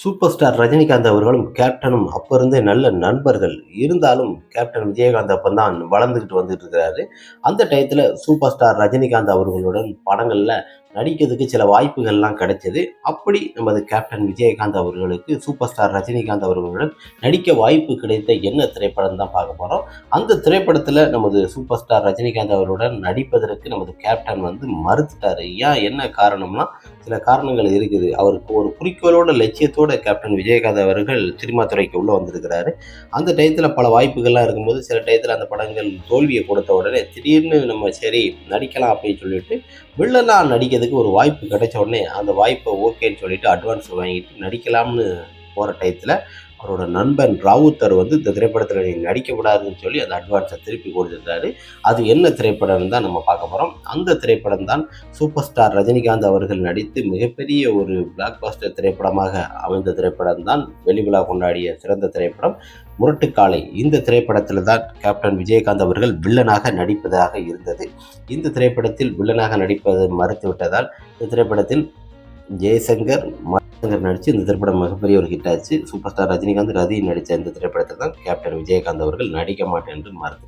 Super star Rajinikanth அவர்களும் கேப்டனும் அப்போ இருந்தே நல்ல நண்பர்கள். இருந்தாலும் கேப்டன் விஜயகாந்த் அப்போ தான் வளர்ந்துக்கிட்டு வந்துட்டு இருக்கிறாரு. அந்த டயத்தில் சூப்பர் ஸ்டார் ரஜினிகாந்த் அவர்களுடன் படங்களில் நடிக்கிறதுக்கு சில வாய்ப்புகள்லாம் கிடைச்சது. அப்படி நமது கேப்டன் விஜயகாந்த் அவர்களுக்கு சூப்பர் ஸ்டார் ரஜினிகாந்த் அவர்களுடன் நடிக்க வாய்ப்பு கிடைத்த என்ன திரைப்படம் தான் பார்க்க போகிறோம் அந்த திரைப்படத்தில் நமது சூப்பர் ஸ்டார் ரஜினிகாந்த் அவருடன் நடிப்பதற்கு நமது கேப்டன் வந்து மறுத்துட்டார். ஏன்? என்ன காரணம்னா சில காரணங்கள் இருக்குது. அவருக்கு ஒரு குறிக்கோளோட லட்சியத்தோட கேப்டன் விஜயகாந்த் அவர்கள் சினிமா துறைக்கு உள்ளே வந்திருக்கிறாரு. அந்த டயத்தில் பல வாய்ப்புகள்லாம் இருக்கும்போது சில டயத்தில் அந்த படங்கள் தோல்வியை கொடுத்த உடனே திடீர்னு நம்ம சரி நடிக்கலாம் அப்படின்னு சொல்லிட்டு வில்லனாக நடிக்கிறதுக்கு ஒரு வாய்ப்பு கிடைச்ச உடனே அந்த வாய்ப்பை ஓகேன்னு சொல்லிட்டு அட்வான்ஸ் வாங்கிட்டு நடிக்கலாம்னு போகிற டயத்தில் அவரோட நண்பன் ராவுத்தர் வந்து இந்த திரைப்படத்தில் நீங்கள் நடிக்கக்கூடாதுன்னு சொல்லி அந்த அட்வான்ஸை திருப்பி கொடுத்துருந்தாரு. அது என்ன திரைப்படம் தான் நம்ம பார்க்க போகிறோம் அந்த திரைப்படம் தான் சூப்பர் ஸ்டார் ரஜினிகாந்த் அவர்கள் நடித்து மிகப்பெரிய ஒரு பிளாக் பாஸ்டர் திரைப்படமாக அமைந்த திரைப்படம் தான். வெளிவிழா கொண்டாடிய சிறந்த திரைப்படம். முரட்டுக்காலை இந்த திரைப்படத்தில் தான் கேப்டன் விஜயகாந்த் அவர்கள் வில்லனாக நடிப்பதாக இருந்தது. இந்த திரைப்படத்தில் வில்லனாக நடிப்பது மறுத்துவிட்டதால் இந்த திரைப்படத்தில் ஜெயசங்கர் அங்கே நடித்து இந்த திரைப்படம் மிகப்பெரிய ஒரு ஹிட் ஆச்சு. சூப்பர் ஸ்டார் ரஜினிகாந்த் ரதி நடித்த இந்த திரைப்படத்தை தான் கேப்டன் விஜயகாந்த் அவர்கள் நடிக்க மாட்டேன் என்று மறுத்து